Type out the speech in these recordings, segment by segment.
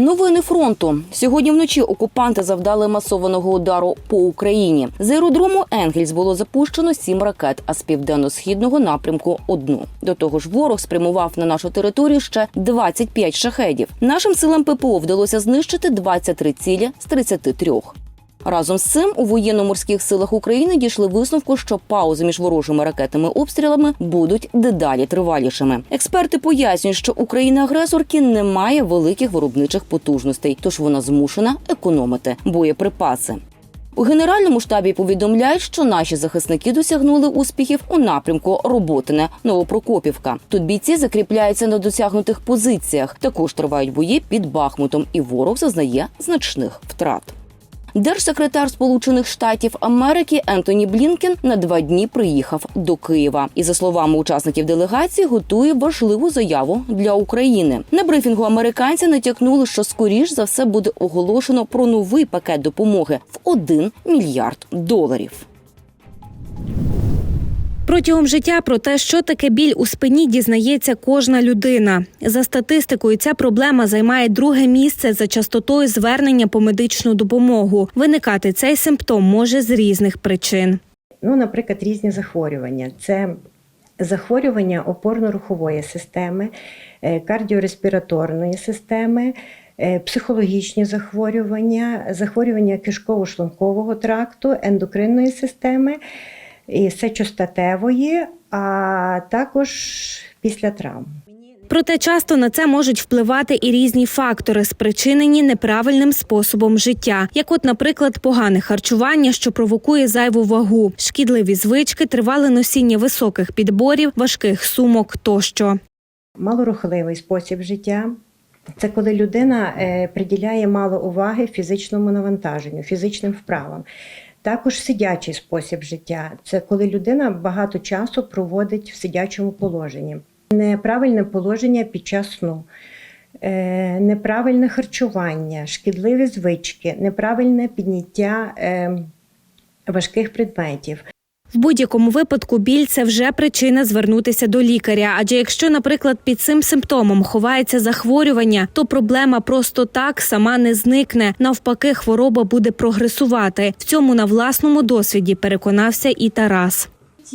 Новини фронту сьогодні вночі окупанти завдали масованого удару по Україні. З аеродрому Енгельс було запущено сім ракет, а з південно-східного напрямку одну. До того ж, ворог спрямував на нашу територію ще 25 шахедів. Нашим силам ППО вдалося знищити 23 цілі з 33. Разом з цим у воєнно-морських силах України дійшли висновку, що паузи між ворожими ракетними обстрілами будуть дедалі тривалішими. Експерти пояснюють, що Україна-агресорки не має великих виробничих потужностей, тож вона змушена економити боєприпаси. У генеральному штабі повідомляють, що наші захисники досягнули успіхів у напрямку Роботине Новопрокопівка. Тут бійці закріпляються на досягнутих позиціях. Також тривають бої під Бахмутом, і ворог зазнає значних втрат. Держсекретар Сполучених Штатів Америки Ентоні Блінкен на два дні приїхав до Києва і, за словами учасників делегації, готує важливу заяву для України. На брифінгу американці натякнули, що скоріш за все буде оголошено про новий пакет допомоги в 1 мільярд доларів. Протягом життя про те, що таке біль у спині, дізнається кожна людина. За статистикою, ця проблема займає друге місце за частотою звернення по медичну допомогу. Виникати цей симптом може з різних причин. Ну, наприклад, різні захворювання. Це захворювання опорно-рухової системи, е, кардіореспіраторної системи, е, психологічні захворювання, захворювання кишково-шлункового тракту, ендокринної системи, і сечостатевої, а також після травм. Проте часто на це можуть впливати і різні фактори, спричинені неправильним способом життя, як, от, наприклад, погане харчування, що провокує зайву вагу, шкідливі звички, тривале носіння високих підборів, важких сумок тощо. Малорухливий спосіб життя. Це коли людина е, приділяє мало уваги фізичному навантаженню, фізичним вправам. Також сидячий спосіб життя це коли людина багато часу проводить в сидячому положенні. Неправильне положення під час сну, е, неправильне харчування, шкідливі звички, неправильне підняття е, важких предметів. В будь-якому випадку біль це вже причина звернутися до лікаря. Адже якщо, наприклад, під цим симптомом ховається захворювання, то проблема просто так сама не зникне. Навпаки, хвороба буде прогресувати. В цьому на власному досвіді переконався і Тарас.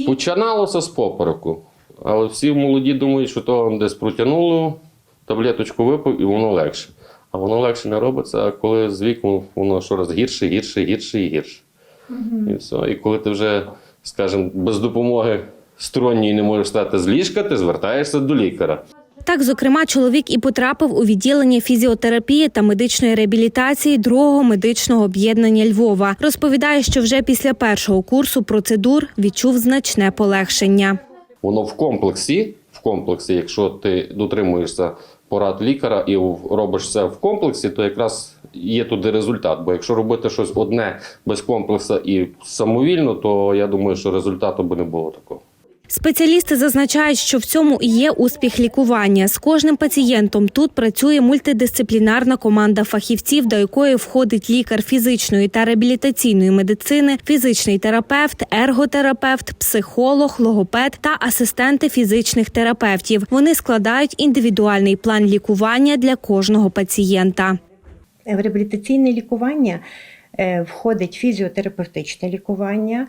Починалося з попереку, але всі молоді думають, що то десь протягнуло, таблеточку випив і воно легше. А воно легше не робиться, а коли з віком воно щораз гірше, гірше, гірше і гірше. І все. І коли ти вже, скажімо, без допомоги сторонньої не можеш стати з ліжка, ти звертаєшся до лікаря. Так, зокрема, чоловік і потрапив у відділення фізіотерапії та медичної реабілітації другого медичного об'єднання Львова. Розповідає, що вже після першого курсу процедур відчув значне полегшення. Воно в комплексі, в комплексі, якщо ти дотримуєшся порад лікаря і робиш це в комплексі, то якраз є туди результат. Бо якщо робити щось одне без комплексу і самовільно, то я думаю, що результату би не було такого. Спеціалісти зазначають, що в цьому і є успіх лікування. З кожним пацієнтом тут працює мультидисциплінарна команда фахівців, до якої входить лікар фізичної та реабілітаційної медицини, фізичний терапевт, ерготерапевт, психолог, логопед та асистенти фізичних терапевтів. Вони складають індивідуальний план лікування для кожного пацієнта. В реабілітаційне лікування е, входить фізіотерапевтичне лікування,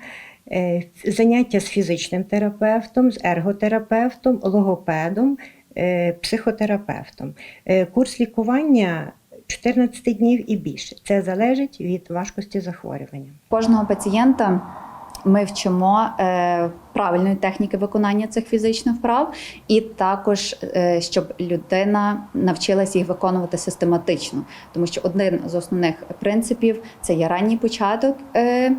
е, заняття з фізичним терапевтом, з ерготерапевтом, логопедом, е, психотерапевтом. Е, Курс лікування 14 днів і більше. Це залежить від важкості захворювання. Кожного пацієнта ми вчимо е, правильної техніки виконання цих фізичних вправ, і також е, щоб людина навчилася їх виконувати систематично, тому що один з основних принципів це є ранній початок. Е,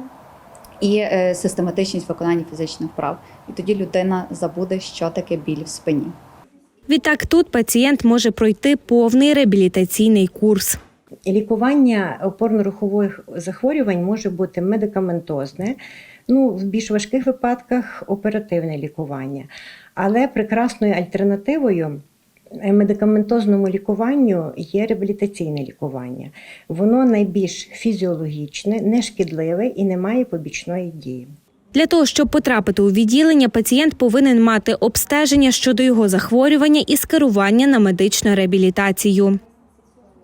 і е, систематичність виконання фізичних вправ. І тоді людина забуде, що таке біль в спині. Відтак тут пацієнт може пройти повний реабілітаційний курс. Лікування опорно-рухових захворювань може бути медикаментозне, ну, в більш важких випадках оперативне лікування. Але прекрасною альтернативою е, медикаментозному лікуванню є реабілітаційне лікування. Воно найбільш фізіологічне, нешкідливе і не має побічної дії. Для того, щоб потрапити у відділення, пацієнт повинен мати обстеження щодо його захворювання і скерування на медичну реабілітацію.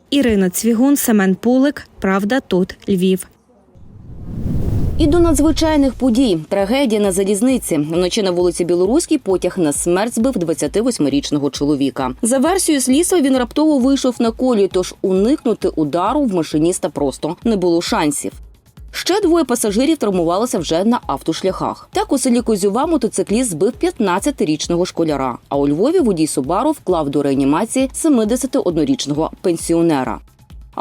Ірина Цвігун, Семен Пулик. Правда, тут Львів. І до надзвичайних подій трагедія на залізниці. Вночі на вулиці Білоруській потяг на смерть збив 28-річного чоловіка. За версією слідства він раптово вийшов на колію, тож уникнути удару в машиніста просто не було шансів. Ще двоє пасажирів травмувалися вже на автошляхах. Так у селі Козюва мотоцикліст збив 15-річного школяра. А у Львові водій Субару вклав до реанімації 71-річного пенсіонера.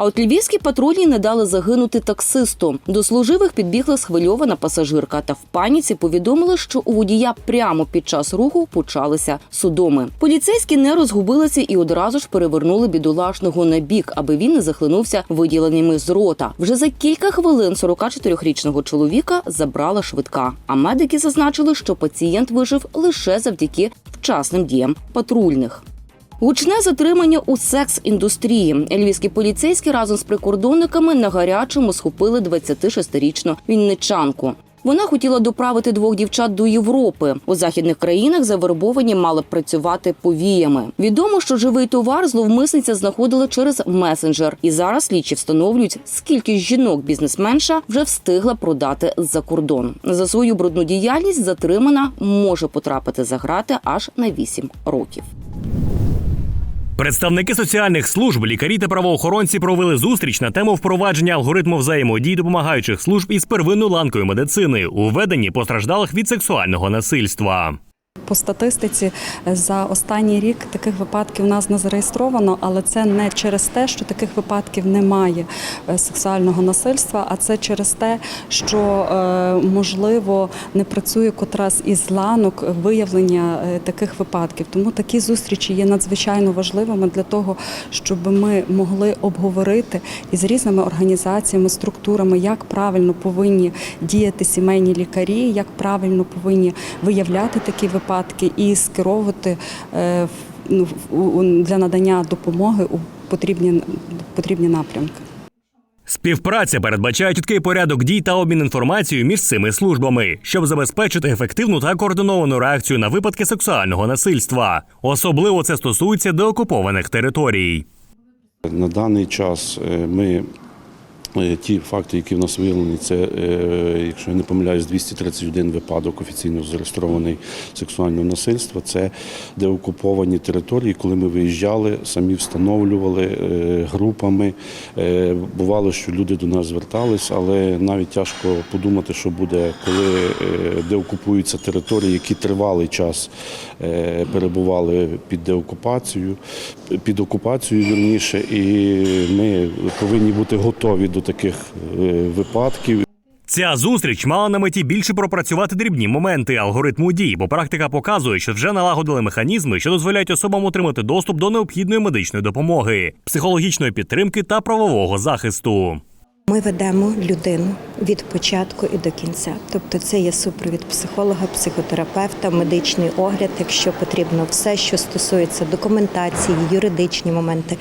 А от львівські патрульні не дали загинути таксисту. До служивих підбігла схвильована пасажирка та в паніці повідомили, що у водія прямо під час руху почалися судоми. Поліцейські не розгубилися і одразу ж перевернули бідолашного на бік, аби він не захлинувся виділеними з рота. Вже за кілька хвилин 44-річного чоловіка забрала швидка. А медики зазначили, що пацієнт вижив лише завдяки вчасним діям патрульних. Гучне затримання у секс-індустрії. Львівські поліцейські разом з прикордонниками на гарячому схопили 26-річну вінничанку. Вона хотіла доправити двох дівчат до Європи. У західних країнах завербовані мали б працювати повіями. Відомо, що живий товар зловмисниця знаходила через месенджер. І зараз слідчі встановлюють, скільки жінок бізнесменша вже встигла продати за кордон. За свою брудну діяльність затримана може потрапити за грати аж на 8 років. Представники соціальних служб, лікарі та правоохоронці провели зустріч на тему впровадження алгоритму взаємодії допомагаючих служб із первинною ланкою медицини у веденні постраждалих від сексуального насильства. По статистиці е, за останній рік таких випадків у нас не зареєстровано, але це не через те, що таких випадків немає е, сексуального насильства, а це через те, що е, можливо не працює котрась із ланок виявлення таких випадків. Тому такі зустрічі є надзвичайно важливими для того, щоб ми могли обговорити із різними організаціями, структурами, як правильно повинні діяти сімейні лікарі, як правильно повинні виявляти такі випадки і скеровувати е, в- ну, для надання допомоги у потрібні, потрібні напрямки. Співпраця передбачає чіткий порядок дій та обмін інформацією між цими службами, щоб забезпечити ефективну та координовану реакцію на випадки сексуального насильства. Особливо це стосується деокупованих територій. На даний час е, ми ті факти, які в нас виявлені, це, е, якщо я не помиляюсь, 231 випадок офіційно зареєстрований сексуального насильства. Це деокуповані території, коли ми виїжджали, самі встановлювали е, групами. Е, Бувало, що люди до нас звертались, але навіть тяжко подумати, що буде, коли е, деокупуються території, які тривалий час е, перебували під деокупацією, під окупацією вірніше, і ми повинні бути готові до таких е, випадків. Ця зустріч мала на меті більше пропрацювати дрібні моменти алгоритму дій, бо практика показує, що вже налагодили механізми, що дозволяють особам отримати доступ до необхідної медичної допомоги, психологічної підтримки та правового захисту. Ми ведемо людину від початку і до кінця. Тобто це є супровід психолога, психотерапевта, медичний огляд, якщо потрібно, все, що стосується документації, юридичні моменти.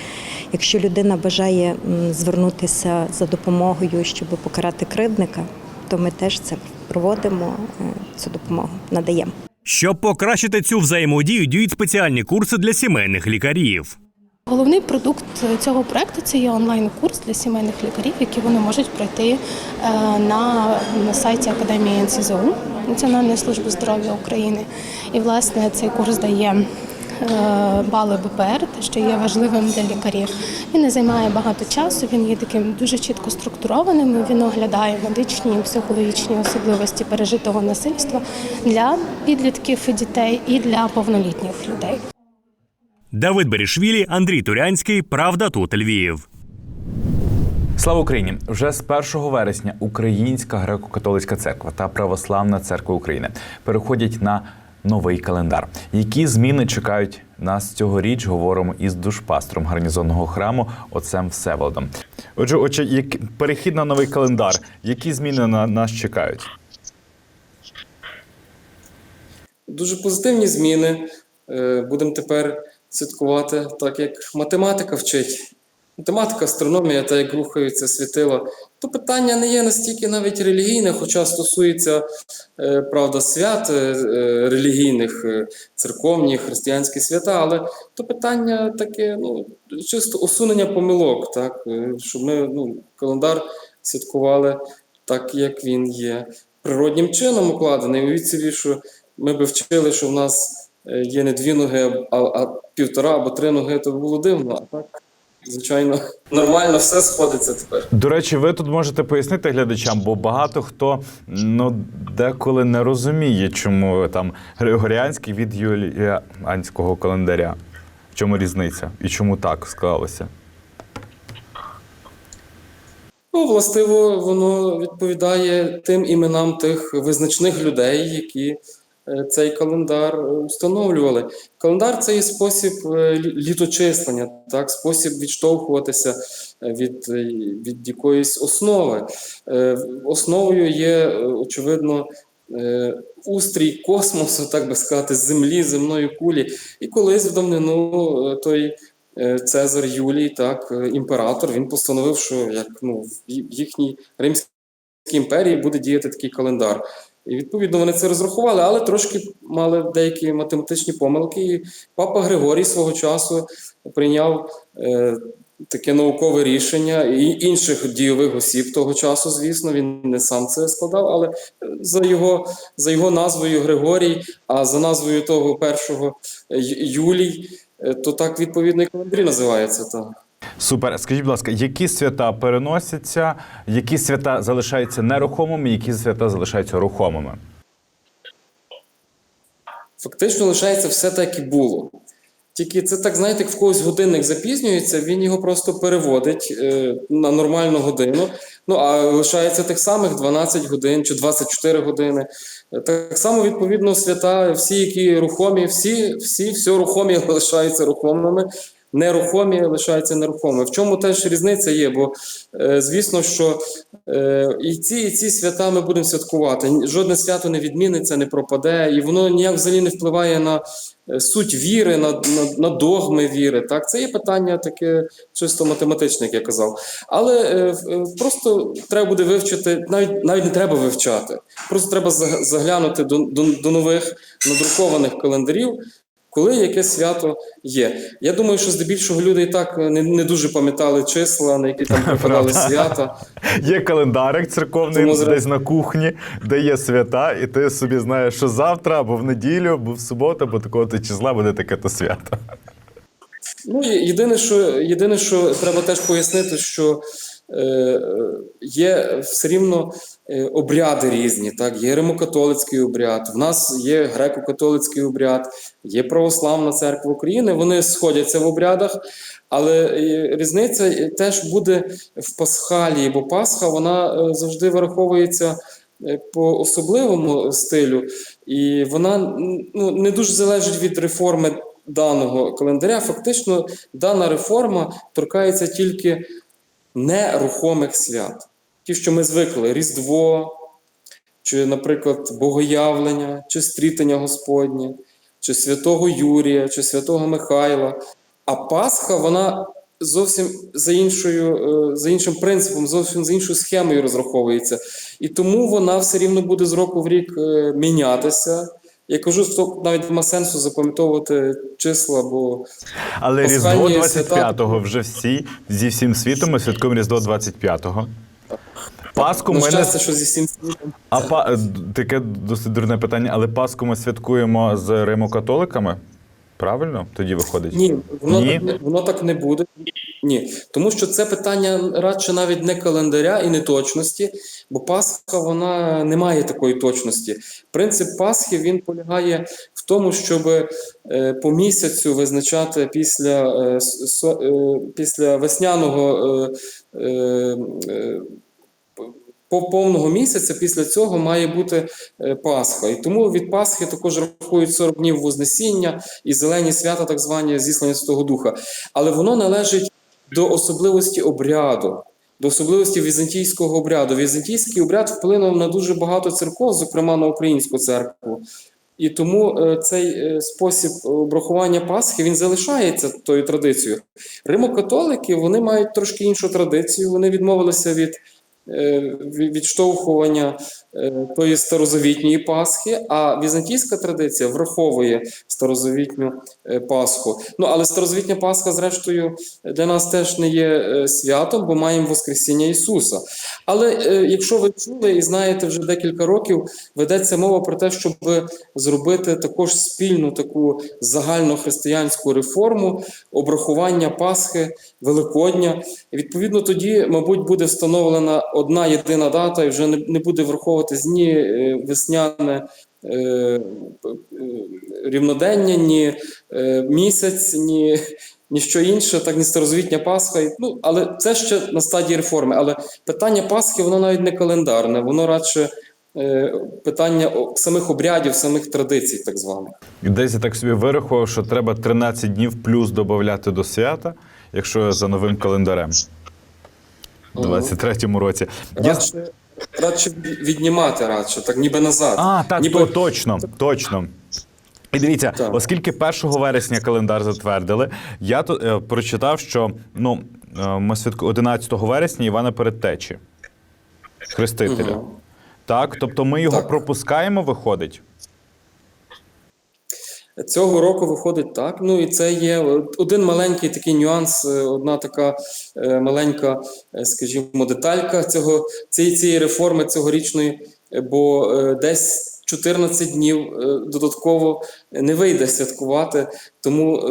Якщо людина бажає звернутися за допомогою, щоб покарати кривдника, то ми теж це проводимо, е, цю допомогу надаємо. Щоб покращити цю взаємодію, діють спеціальні курси для сімейних лікарів. Головний продукт цього проекту це є онлайн-курс для сімейних лікарів, які вони можуть пройти е, на, сайті Академії НСЗУ Національної служби здоров'я України. І власне цей курс дає е, бали БПР, що є важливим для лікарів. Він не займає багато часу, він є таким дуже чітко структурованим. Він оглядає медичні і психологічні особливості пережитого насильства для підлітків і дітей і для повнолітніх людей. Давид Берішвілі, Андрій Турянський. Правда тут Львів. Слава Україні! Вже з 1 вересня Українська греко-католицька церква та Православна церква України переходять на новий календар. Які зміни чекають нас цьогоріч? Говоримо із душпастром гарнізонного храму отцем Всеволодом. Отже, отже, як перехід на новий календар. Які зміни на нас чекають? Дуже позитивні зміни. Е, Будемо тепер святкувати так, як математика вчить математика, астрономія, та як рухаються світила, то питання не є настільки навіть релігійне, хоча стосується е, правда свят е, е, релігійних, церковні, християнські свята, але то питання таке, ну чисто усунення помилок, так щоб ми ну, календар святкували так, як він є. Природнім чином укладений. Уявіть собі, що ми би вчили, що в нас є не дві ноги, а, а півтора або три ноги, то було дивно. А так, звичайно, нормально все сходиться тепер. До речі, ви тут можете пояснити глядачам, бо багато хто ну деколи не розуміє, чому там Григоріанський від юліанського календаря. В чому різниця і чому так склалося? Ну, властиво, воно відповідає тим іменам тих визначних людей, які цей календар е, встановлювали. Календар це є спосіб е, літочислення, так, спосіб відштовхуватися е, від, е, від якоїсь основи. Е, Основою є, е, очевидно, е, устрій космосу, так би сказати, землі, земної кулі. І колись в давнину е, той е, Цезар Юлій, так, е, імператор, він постановив, що як ну, в їхній Римській імперії буде діяти такий календар. І відповідно вони це розрахували, але трошки мали деякі математичні помилки. І папа Григорій свого часу прийняв е, таке наукове рішення і інших дійових осіб того часу, звісно, він не сам це складав, але за його, за його назвою Григорій, а за назвою того першого Юлій, е, то так відповідно і календарі називається. Так. Супер. Скажіть, будь ласка, які свята переносяться, які свята залишаються нерухомими, які свята залишаються рухомими? Фактично лишається все так, і було. Тільки це так, знаєте, як в когось годинник запізнюється, він його просто переводить е, на нормальну годину. Ну а лишається тих самих 12 годин чи 24 години. Е, Так само, відповідно, свята, всі, які рухомі, всі, всі, все рухомі лишаються рухомими. Нерухомі лишаються нерухомими. В чому теж різниця є? Бо е, звісно, що е, і ці, і ці свята ми будемо святкувати. Жодне свято не відміниться, не пропаде, і воно ніяк взагалі не впливає на е, суть віри, на, на, на догми віри. Так, це є питання таке чисто математичне, як я казав. Але просто треба буде вивчити, навіть навіть не треба вивчати. Просто треба за- заглянути до, до, до нових надрукованих календарів. Коли яке свято є. Я думаю, що здебільшого люди і так не, не дуже пам'ятали числа, на які там припадали свята. Є календарик церковний Тому десь на кухні, де є свята, і ти собі знаєш, що завтра, або в неділю, або в суботу, або такого то числа буде таке то свято. Ну, єдине, що, єдине, що треба теж пояснити, що е, є все рівно обряди різні. Так? Є римокатолицький обряд, в нас є греко-католицький обряд, є православна церква України. Вони сходяться в обрядах, але е, різниця е, теж буде в Пасхалії, бо Пасха вона е, завжди вираховується. е, По особливому стилю, і вона ну, не дуже залежить від реформи даного календаря. Фактично, дана реформа торкається тільки нерухомих свят. Ті, що ми звикли: Різдво, чи, наприклад, Богоявлення, чи Стрітення Господнє, чи Святого Юрія, чи Святого Михайла. А Пасха, вона зовсім за, іншою, е, за іншим принципом, зовсім за іншою схемою розраховується. І тому вона все рівно буде з року в рік е, мінятися. Я кажу, що навіть нема сенсу запам'ятовувати числа, бо Але Різдво свята- 25-го вже всі зі всім світом ми святкуємо Різдво 25-го. Пасху на ми не що зі всім а па... таке досить дурне питання, але Пасху ми святкуємо з римокатоликами? Правильно? Тоді виходить? Ні, воно, Ні? Так, воно так не буде. Ні, тому що це питання радше навіть не календаря і не точності, бо Пасха вона не має такої точності. Принцип Пасхи він полягає в тому, щоб е, по місяцю визначати після, е, со- е, після весняного. Е, е, по повного місяця після цього має бути е, Пасха. І тому від Пасхи також рахують 40 днів Вознесіння і зелені свята, так звані зіслання Святого Духа. Але воно належить до особливості обряду, до особливості візантійського обряду. Візантійський обряд вплинув на дуже багато церков, зокрема на українську церкву. І тому е, цей е, спосіб обрахування Пасхи він залишається тою традицією. Римо-католики вони мають трошки іншу традицію. Вони відмовилися від- відштовхування е, тої старозавітньої Пасхи, а візантійська традиція враховує старозавітню е, Пасху. Ну але старозавітня Пасха, зрештою, для нас теж не є е, святом, бо маємо Воскресіння Ісуса. Але е, якщо ви чули і знаєте, вже декілька років ведеться мова про те, щоб зробити також спільну таку загальнохристиянську реформу обрахування Пасхи, Великодня. Відповідно тоді, мабуть, буде встановлена одна єдина дата, і вже не, буде враховуватись ні е, весняне. е, Рівнодення, ні е, місяць, ні, що інше, так ні старозвітня Пасха. Ну, але це ще на стадії реформи. Але питання Пасхи, воно навіть не календарне, воно радше питання самих обрядів, самих традицій, так званих. Десь я так собі вирахував, що треба 13 днів плюс додати до свята, якщо за новим календарем. У 23-му році. Радше, радше віднімати, радше, так ніби назад. А, так, ніби... то, точно, точно. І дивіться, Так. оскільки 1 вересня календар затвердили, я тут е, прочитав, що ну, е, ми святку 11 вересня Івана Передтечі, Хрестителя. Угу. Так, тобто ми його Так. пропускаємо, виходить. Цього року виходить так. Ну і це є один маленький такий нюанс, е, одна така е, маленька, е, скажімо, деталька цього цієї, цієї реформи цьогорічної, бо десь 14 днів додатково не вийде святкувати, тому.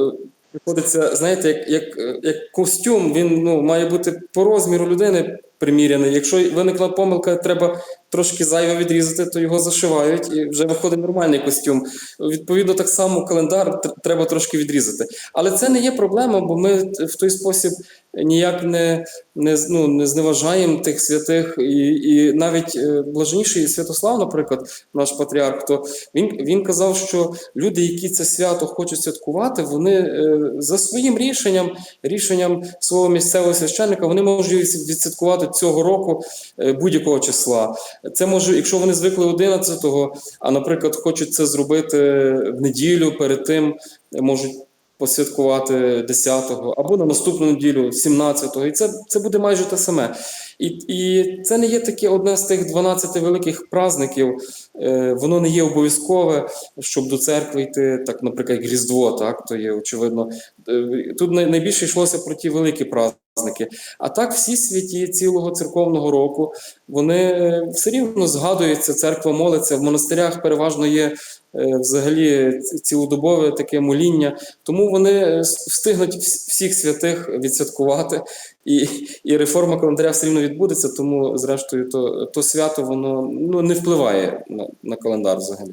Приходиться, знаєте, як, як, як костюм, він ну, має бути по розміру людини приміряний. Якщо виникла помилка, треба трошки зайве відрізати, то його зашивають і вже виходить нормальний костюм. Відповідно, так само календар треба трошки відрізати. Але це не є проблема, бо ми в той спосіб ніяк не, не, ну, не зневажаємо тих святих. І, і навіть е, блаженніший Святослав, наприклад, наш патріарх, то він, він казав, що люди, які це свято хочуть святкувати, вони е, за своїм рішенням, рішенням свого місцевого священника, вони можуть відсвяткувати цього року е, будь-якого числа. Це може, якщо вони звикли 11-го, а, наприклад, хочуть це зробити в неділю перед тим, можуть посвяткувати 10-го, або на наступну неділю, 17-го. І це, це буде майже те саме. І, і це не є таке одне з тих 12 великих праздників. Е, воно не є обов'язкове, щоб до церкви йти, так, наприклад, як Різдво, так, то є очевидно. Е, Тут найбільше йшлося про ті великі праздники. А так, всі святі цілого церковного року, вони е, все рівно згадуються, церква молиться. В монастирях переважно є взагалі цілодобове таке моління. Тому вони е, встигнуть всіх святих відсвяткувати, і, і реформа календаря все рівно відбудеться. Тому, зрештою, то, то свято воно ну, не впливає на, на календар взагалі.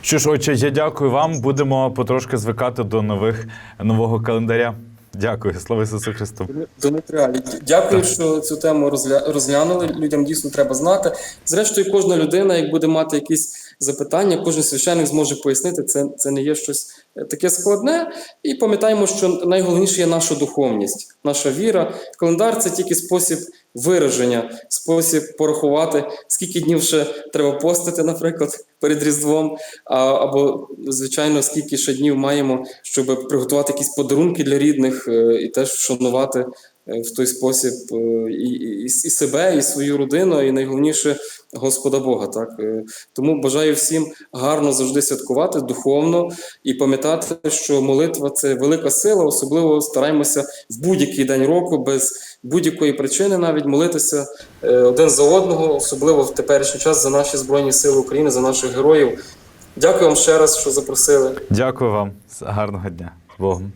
Що ж, отче, я дякую вам. Будемо потрошки звикати до нових нового календаря. Дякую, слава Ісусу Христу. Дмитріалі, дякую, що цю тему розгля- розглянули. Людям дійсно треба знати. Зрештою, кожна людина, як буде мати якісь запитання, кожен священник зможе пояснити. Це, це не є щось е, таке складне. І пам'ятаємо, що найголовніше є наша духовність, наша віра. Календар це тільки спосіб вираження, спосіб порахувати, скільки днів ще треба постити, наприклад, перед Різдвом, або, звичайно, скільки ще днів маємо, щоб приготувати якісь подарунки для рідних е, і теж вшанувати в той спосіб е, і, і, і себе, і свою родину, і найголовніше Господа Бога. Так? Е, Тому бажаю всім гарно завжди святкувати духовно і пам'ятати, що молитва це велика сила, особливо стараємося в будь-який день року без будь-якої причини навіть молитися е, один за одного, особливо в теперішній час за наші Збройні Сили України, за наших героїв. Дякую вам ще раз, що запросили. Дякую вам. Гарного дня. З Богом.